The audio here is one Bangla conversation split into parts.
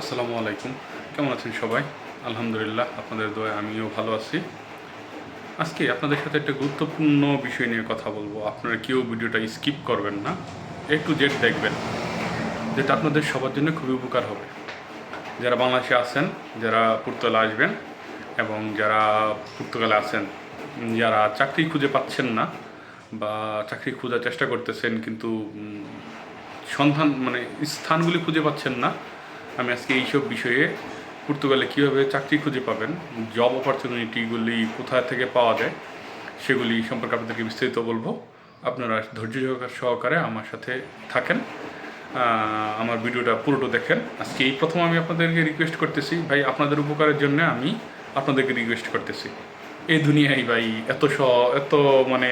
আসসালামু আলাইকুম। কেমন আছেন সবাই? আলহামদুলিল্লাহ, আপনাদের দোয়া আমিও ভালো আছি। আজকে আপনাদের সাথে একটা গুরুত্বপূর্ণ বিষয় নিয়ে কথা বলব। আপনারা কেউ ভিডিওটা স্কিপ করবেন না একটু জেট দেখবেন। যেটা আপনাদের সবার জন্য খুবই উপকার হবে। যারা বাংলাদেশে আছেন, যারা পর্তুগালে আসবেন এবং যারা পর্তুগালে আছেন, যারা চাকরি খুঁজে পাচ্ছেন না বা চাকরি খোঁজার চেষ্টা করতেছেন কিন্তু সন্ধান মানে স্থানগুলি খুঁজে পাচ্ছেন না আমি আজকে এইসব বিষয়ে পর্তুগালে কীভাবে চাকরি খুঁজে পাবেন জব অপরচুনিটিগুলি কোথা থেকে পাওয়া যায়, সেগুলি সম্পর্কে আপনাদেরকে বিস্তারিত বলব। আপনারা ধৈর্য সহকারে আমার সাথে থাকেন। আমার ভিডিওটা পুরোটা দেখেন। আজকে এই প্রথম আমি আপনাদেরকে রিকোয়েস্ট করতেছি। ভাই, আপনাদের উপকারের জন্য আমি আপনাদেরকে রিকোয়েস্ট করতেছি। এই দুনিয়ায় ভাই, এত স, এত মানে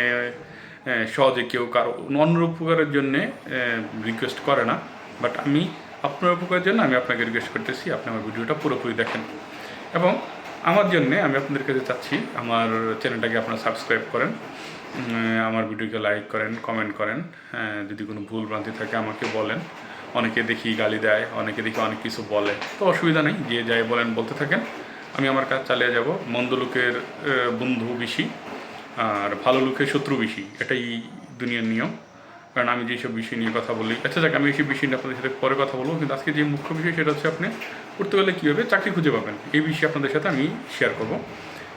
সহজে কেউ কারও অন্য উপকারের জন্যে রিকোয়েস্ট করে না। বাট আমি আপনার উপকারের জন্য আমি আপনাকে রিকোয়েস্ট করতেছি আপনি আমার ভিডিওটা পুরোপুরি দেখেন। এবং আমার জন্যে আমি আপনাদের কাছে চাচ্ছি আমার চ্যানেলটাকে আপনারা সাবস্ক্রাইব করেন আমার ভিডিওকে লাইক করেন কমেন্ট করেন হ্যাঁ, যদি কোনো ভুল ভ্রান্তি থাকে আমাকে বলেন। অনেকে দেখি গালি দেয় অনেকে দেখি অনেক কিছু বলে। তো অসুবিধা নেই যে যাই বলেন বলতে থাকেন। আমি আমার কাজ চালিয়ে যাব মন্দ লোকের বন্ধু বেশি আর ভালো লোকের শত্রু বেশি। এটাই দুনিয়ার নিয়ম। কারণ আমি যেসব বিষয় নিয়ে কথা বলি আচ্ছা যাক, আমি এইসব বিষয় নিয়ে আপনাদের সাথে পরে কথা বলব, কিন্তু আজকে যে মুখ্য বিষয় সেটা হচ্ছে আপনি করতে গেলে কীভাবে চাকরি খুঁজে পাবেন, এই বিষয়ে আপনাদের সাথে আমি শেয়ার করব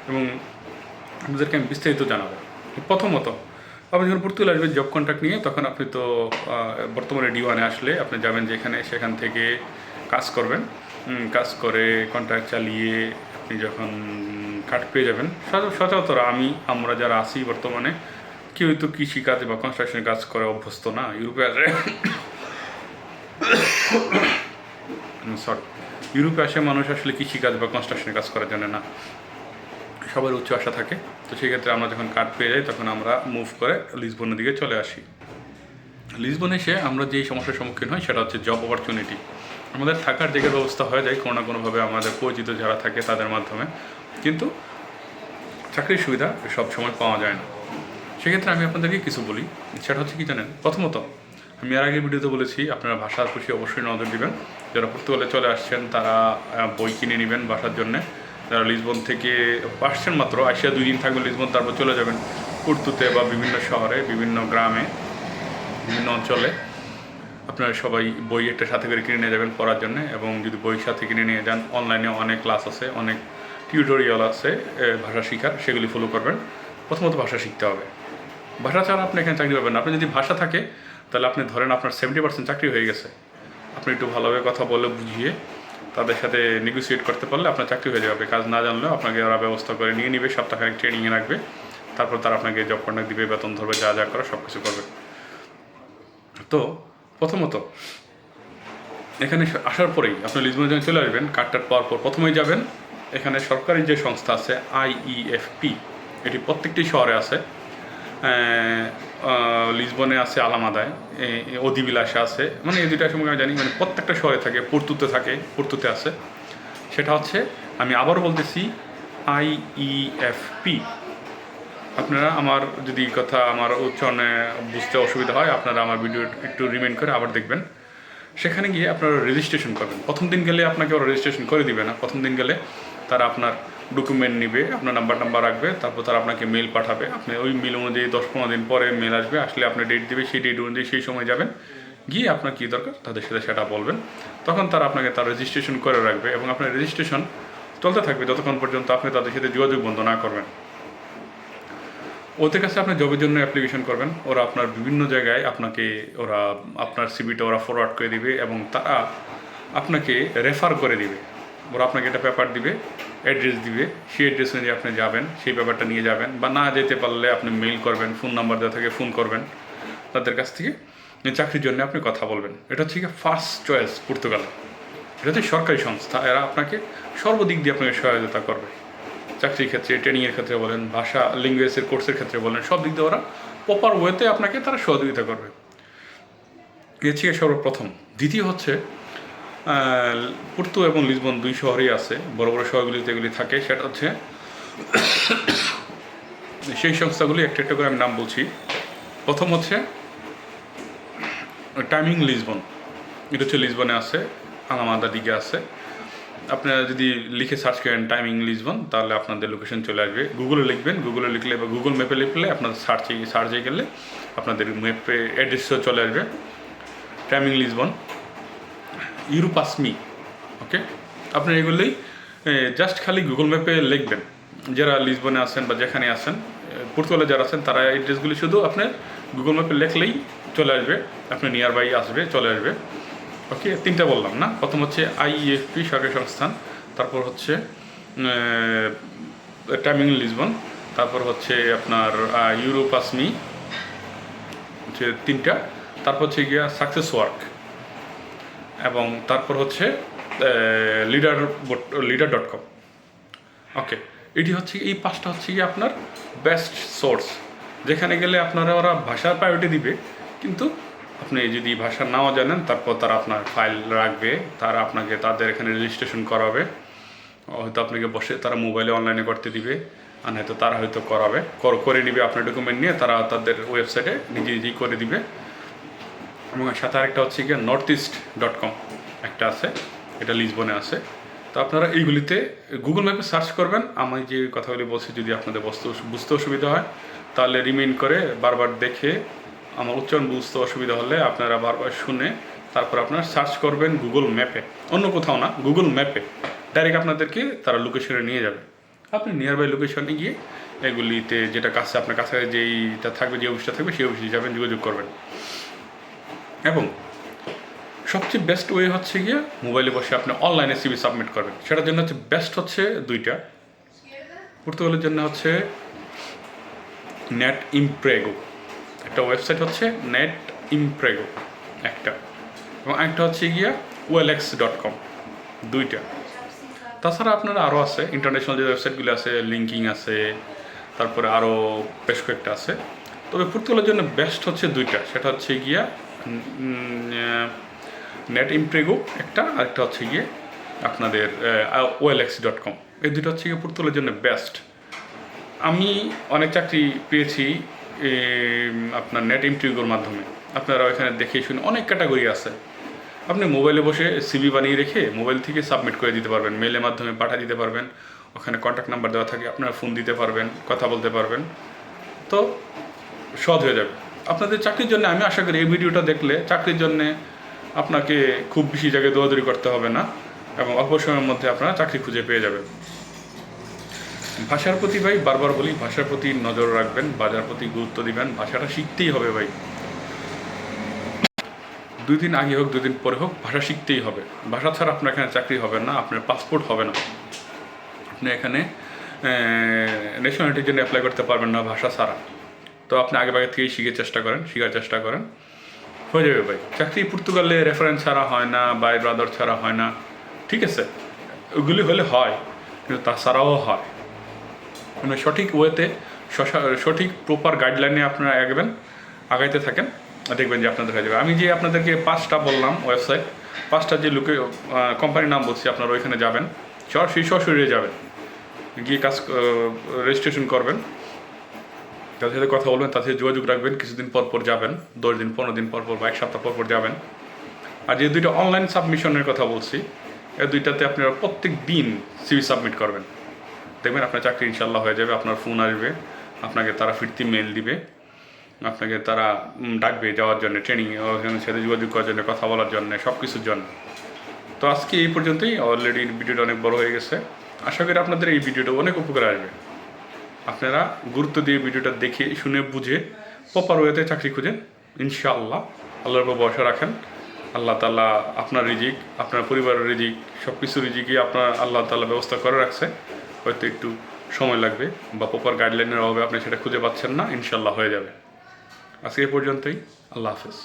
এবং আপনাদেরকে আমি বিস্তারিত জানাব। প্রথমত, আপনি যখন পর্তুগাল আসবেন জব কন্ট্রাক্ট নিয়ে, তখন আপনি তো বর্তমানে ডি ওয়ানে আসলে আপনি যাবেন যেখানে, সেখান থেকে কাজ করবেন। কাজ করে কন্ট্রাক্ট চালিয়ে আপনি যখন কাঠ পেয়ে যাবেন, সচ- সচরাচর আমি, আমরা যারা আছি বর্তমানে কেউ তো কৃষি কাজ বা কনস্ট্রাকশন কাজ করে অভ্যস্ত না, ইউরোপে আসে। ইউরোপে আসে মানুষ আসলে কৃষিকাজ বা কনস্ট্রাকশনের কাজ করার জন্য না। সবার উচ্চ আশা থাকে। তো সেই ক্ষেত্রে আমরা যখন কার্ড পেয়ে যাই, তখন আমরা মুভ করে লিসবনের দিকে চলে আসি। লিসবনে এসে আমরা যেই সমস্যার সম্মুখীন হই, সেটা হচ্ছে জব অপরচুনিটি আমাদের থাকার জায়গার ব্যবস্থা হয়ে যায়, কোনো না কোনোভাবে আমাদের পরিচিত যারা থাকে তাদের মাধ্যমে। কিন্তু চাকরির সুবিধা সব সময় পাওয়া যায় না। সেক্ষেত্রে আমি আপনাদেরকে কিছু বলি। সেটা হচ্ছে কি জানেন? প্রথমত, আমি আর আগে ভিডিওতে বলেছি, আপনারা ভাষার প্রতি অবশ্যই নজর দিবেন। যারা পর্তুগালে চলে আসছেন, তারা বই কিনে নেবেন বাসার জন্যে। যারা লিসবন থেকে আসছেন মাত্র আসিয়া দুই দিন থাকবেন লিসবন, তারপর চলে যাবেন পর্তুতে বা বিভিন্ন শহরে, বিভিন্ন গ্রামে, বিভিন্ন অঞ্চলে। আপনারা সবাই বই একটা সাথে করে কিনে নিয়ে যাবেন পড়ার জন্য এবং যদি বই সাথে কিনে নিয়ে যান, অনলাইনে অনেক ক্লাস আছে, অনেক টিউটোরিয়াল আছে ভাষা শেখার, সেগুলি ফলো করবেন। প্রথমত ভাষা শিখতে হবে। ভাষা ছাড়া আপনি এখানে চাকরি পাবেন না। আপনি যদি ভাষা থাকে, তাহলে আপনি ধরেন আপনার সেভেন্টি পার্সেন্ট চাকরি হয়ে গেছে। আপনি একটু ভালোভাবে কথা বলে বুঝিয়ে তাদের সাথে নেগোসিয়েট করতে পারলে আপনার চাকরি হয়ে যাবে। কাজ না জানলেও আপনাকে ওরা ব্যবস্থা করে নিয়ে নিবে, সপ্তাহখানেক ট্রেনিংয়ে রাখবে। তারপর তারা আপনাকে জব কন্ট্যাক্ট দিবে, বেতন ধরবে, যা যা করে সব কিছু করবে। তো প্রথমত, এখানে আসার পরেই আপনি লিজবনে যখন চলে আসবেন কার্ডটার পাওয়ার পর প্রথমেই যাবেন, এখানে সরকারি যে সংস্থা আছে আইইএফপি এটি প্রত্যেকটি শহরে আছে। লিসবনে আছে আলামাদায়, এ আছে। মানে এই দুইটা সময় আমি জানি মানে প্রত্যেকটা শহরে থাকে, পর্তুতে থাকে, পর্তুতে আছে। সেটা হচ্ছে, আমি আবার বলতেছি আইইএফপি আপনারা আমার যদি কথা আমার উচ্চারণে বুঝতে অসুবিধা হয়, আপনারা আমার ভিডিও একটু রিমাইন্ড করে আবার দেখবেন। সেখানে গিয়ে আপনারা রেজিস্ট্রেশন করবেন। প্রথম দিন গেলে আপনাকে ওরা রেজিস্ট্রেশন করে দিবে না। প্রথম দিন গেলে তারা আপনার ডকুমেন্ট নিবে, আপনার নাম্বার নাম্বার রাখবে, তারপর তারা আপনাকে মেল পাঠাবে। আপনি ওই মেল অনুযায়ী দশ পনেরো দিন পরে মেল আসবে, আসলে আপনি ডেট দিবে, সেই ডেট অনুযায়ী সেই সময় যাবেন। গিয়ে আপনার কী দরকার, তাদের সাথে সেটা বলবেন। তখন তারা আপনাকে তার রেজিস্ট্রেশন করে রাখবে এবং আপনার রেজিস্ট্রেশন চলতে থাকবে যতক্ষণ পর্যন্ত আপনি তাদের সাথে যোগাযোগ বন্ধ না করবেন। ওদের কাছে আপনি জবের জন্য অ্যাপ্লিকেশন করবেন, ওরা আপনার বিভিন্ন জায়গায় আপনাকে, ওরা আপনার সিবিটা ওরা ফরওয়ার্ড করে দিবে এবং তারা আপনাকে রেফার করে দিবে। ওরা আপনাকে একটা পেপার দিবে অ্যাড্রেস দিবে, সেই অ্যাড্রেস অনুযায়ী আপনি যাবেন, সেই ব্যাপারটা নিয়ে যাবেন বা না যেতে পারলে আপনি মেইল করবেন ফোন নাম্বার দেওয়া থেকে ফোন করবেন। তাদের কাছ থেকে চাকরির জন্য আপনি কথা বলবেন। এটা হচ্ছে ফার্স্ট চয়েস পর্তুগালে এটা হচ্ছে সরকারি সংস্থা, এরা আপনাকে সর্বদিক দিয়ে আপনাকে সহায়তা করবে। চাকরির ক্ষেত্রে ট্রেনিংয়ের ক্ষেত্রে বলেন, ভাষা ল্যাঙ্গুয়েজের কোর্সের ক্ষেত্রে বলেন, সব দিক দিয়ে ওরা প্রপার ওয়েতে আপনাকে তারা সহযোগিতা করবে। এ হচ্ছে সর্বপ্রথম। দ্বিতীয় হচ্ছে পুর্তো এবং লিসবন দুই শহরেই আছে। বড় বড় শহরগুলিতে এগুলি থাকে। সেটা হচ্ছে সেই সংস্থাগুলি, একটা একটা করে আমি নাম বলছি। প্রথম হচ্ছে টাইমিং লিসবন। এটা হচ্ছে লিসবনে আছে আলামাদা দিকে আছে। আপনারা যদি লিখে সার্চ করেন টাইমিং লিসবন, তাহলে আপনাদের লোকেশন চলে আসবে। গুগলে লিখবেন, গুগলে লিখলে বা গুগল ম্যাপে লিখলে আপনাদের সার্চে সার্চে গেলে আপনাদের ম্যাপে অ্যাড্রেসও চলে আসবে। Timing Lisbon. ইউরোপাসমি ওকে আপনি এগুলোই জাস্ট খালি গুগল ম্যাপে লিখবেন। যারা লিসবনে আছেন বা যেখানে আছেন পর্তুগালে যারা আছেন, তারা এই ড্রেসগুলি শুধু আপনার গুগল ম্যাপে লিখলেই চলে আসবে। আপনি নিয়ার বাই আসবে, চলে আসবে। ওকে তিনটা বললাম না? প্রথম হচ্ছে আইএফপি সরকারি সংস্থান। তারপর হচ্ছে টাইমিং লিসবন তারপর হচ্ছে আপনার ইউরোপাসমি হচ্ছে তিনটা। তারপর হচ্ছে গিয়া সাকসেস ওয়ার্ক এবং তারপর হচ্ছে leader leader dot com okay এটি হচ্ছে, এই পাঁচটা হচ্ছে কি আপনার বেস্ট সোর্স যেখানে গেলে আপনারা, ওরা ভাষার প্রায়োরিটি দিবে, কিন্তু আপনি যদি ভাষা নাও জানেন, তারপর তারা আপনার ফাইল রাখবে, তারা আপনাকে তাদের এখানে রেজিস্ট্রেশন করাবে। হয়তো আপনাকে বসে তারা মোবাইলে অনলাইনে করতে দিবে, আর হয়তো তারা হয়তো করাবে। কর- নিবে আপনার ডকুমেন্ট নিয়ে, তারা তাদের ওয়েবসাইটে নিজে নিজেই করে দিবে। এবং সাথে আরেকটা হচ্ছে গিয়ে নর্থ ইস্ট ডট কম একটা আছে, এটা লিসবনে আছে। তো আপনারা এইগুলিতে গুগল ম্যাপে সার্চ করবেন। আমি যে কথাগুলি বলছি, যদি আপনাদের বুঝতে বুঝতে অসুবিধা হয়, তাহলে রিমেইন করে বারবার দেখে আমার উচ্চারণ বুঝতে অসুবিধা হলে আপনারা বারবার শুনে তারপর আপনারা সার্চ করবেন গুগল ম্যাপে অন্য কোথাও না গুগল ম্যাপে ডাইরেক্ট আপনাদেরকে তারা লোকেশনে নিয়ে যাবে। আপনি নিয়ার বাই লোকেশনে গিয়ে এগুলিতে যেটা কাছে আপনার কাছে যেইটা থাকবে, যে অফিসটা থাকবে, সেই অফিসে যাবেন, যোগাযোগ করবেন। এবং সবচেয়ে বেস্ট ওয়ে হচ্ছে গিয়ে মোবাইলে বসে আপনি অনলাইনে সিভি সাবমিট করবেন। সেটার জন্য হচ্ছে বেস্ট হচ্ছে দুইটা। পর্তুগালের জন্য হচ্ছে নেট ইমপ্রেগো একটা ওয়েবসাইট হচ্ছে নেট ইমপ্রেগো একটা। এবং একটা হচ্ছে গিয়া ওয়েলএক্স ডট কম দুইটা। তাছাড়া আপনারা আরও আছে ইন্টারন্যাশনাল যে ওয়েবসাইটগুলো আছে লিঙ্কিং আছে, তারপরে আরও বেশ কয়েকটা আছে। তবে পর্তুগালের জন্য বেস্ট হচ্ছে দুইটা। সেটা হচ্ছে গিয়া নেট ইমপ্রেগো একটা, আরেকটা হচ্ছে গিয়ে আপনাদের ওয়েলএক্স ডট কম এই দুটো হচ্ছে গিয়ে পর্তুগালের জন্য বেস্ট আমি অনেক চাকরি পেয়েছি আপনার নেট ইন্টারভিউর মাধ্যমে। আপনারা ওইখানে দেখে শুনে অনেক ক্যাটাগরি আছে। আপনি মোবাইলে বসে সিবি বানিয়ে রেখে মোবাইল থেকে সাবমিট করে দিতে পারবেন মেলের মাধ্যমে পাঠিয়ে দিতে পারবেন, ওখানে কন্ট্যাক্ট নাম্বার দেওয়া থাকে, আপনারা ফোন দিতে পারবেন, কথা বলতে পারবেন। তো সহজ হয়ে যাবে। আপনাদের চাকরির জন্য, আমি আশা করি এই ভিডিওটা দেখলে চাকরির জন্য আপনাকে খুব বেশি জায়গায় দৌড়াদৌড়ি করতে হবে না এবং অল্প সময়ের মধ্যে আপনারা চাকরি খুঁজে পেয়ে যাবেন। ভাষার প্রতি ভাই, বারবার বলি, ভাষার প্রতি নজর রাখবেন, বাজার প্রতি গুরুত্ব দিবেন, ভাষাটা শিখতেই হবে ভাই। দুই দিন আগে হোক, দুই দিন পরে হোক, ভাষা শিখতেই হবে। ভাষা ছাড়া আপনার এখানে চাকরি হবে না, আপনার পাসপোর্ট হবে না। আপনি এখানে ন্যাশনালিটির জন্য অ্যাপ্লাই করতে পারবেন না ভাষা ছাড়া। তো আপনি আগে আগে থেকেই শিখে চেষ্টা করেন, শেখার চেষ্টা করেন। হয়ে যাবে ভাই। চাকরি পর্তুগালে রেফারেন্স ছাড়া হয় না বাই ব্রাদার ছাড়া হয় না। ঠিক আছে? ওগুলি হলে হয়, কিন্তু তাছাড়াও হয়। মানে সঠিক ওয়েতে সঠিক প্রপার গাইডলাইনে আপনারা এগবেন আগাইতে থাকেন, দেখবেন যে আপনাদের হয়ে যাবে। আমি যে আপনাদেরকে পাঁচটা বললাম ওয়েবসাইট পাঁচটা যে লোকে কোম্পানির নাম বলছি, আপনারা ওইখানে যাবেন। সরাসরি সশরীরে যাবেন। গিয়ে কাজ রেজিস্ট্রেশন করবেন। তাদের সাথে কথা বলবেন, তাদের সাথে যোগাযোগ রাখবেন, কিছুদিন পর পর যাবেন, দশ দিন, পনেরো দিন পর পর বা এক সপ্তাহ পর পর যাবেন। আর যে দুইটা অনলাইন সাবমিশনের কথা বলছি এই দুইটাতে আপনারা প্রত্যেক দিন সিভি সাবমিট করবেন। দেখবেন আপনার চাকরি ইনশাল্লাহ হয়ে যাবে, আপনার ফোন আসবে, আপনাকে তারা ফিরতি মেল দিবে, আপনাকে তারা ডাকবে যাওয়ার জন্য ট্রেনিং ওখানে সাথে যোগাযোগ করার জন্য, কথা বলার জন্য সব কিছুর জন্য। তো আজকে এই পর্যন্তই অলরেডি ভিডিওটা অনেক বড় হয়ে গেছে। আশা করি আপনাদের এই ভিডিওটা অনেক উপকার আসবে। আপনারা গুরুত্ব দিয়ে ভিডিওটা দেখে, শুনে, বুঝে প্রপার ওয়েতে চাকরি খুঁজেন, ইনশাআল্লাহ। আল্লাহর উপর ভরসা রাখেন। আল্লাহ তালা আপনার রিজিক, আপনার পরিবারের রিজিক সব কিছু রিজিকই আপনার আল্লাহ তালা ব্যবস্থা করে রাখছে। হয়তো একটু সময় লাগবে বা প্রপার গাইডলাইনের অভাবে আপনি সেটা খুঁজে পাচ্ছেন না ইনশাল্লাহ হয়ে যাবে। আজকে এই পর্যন্তই। আল্লাহ হাফেজ।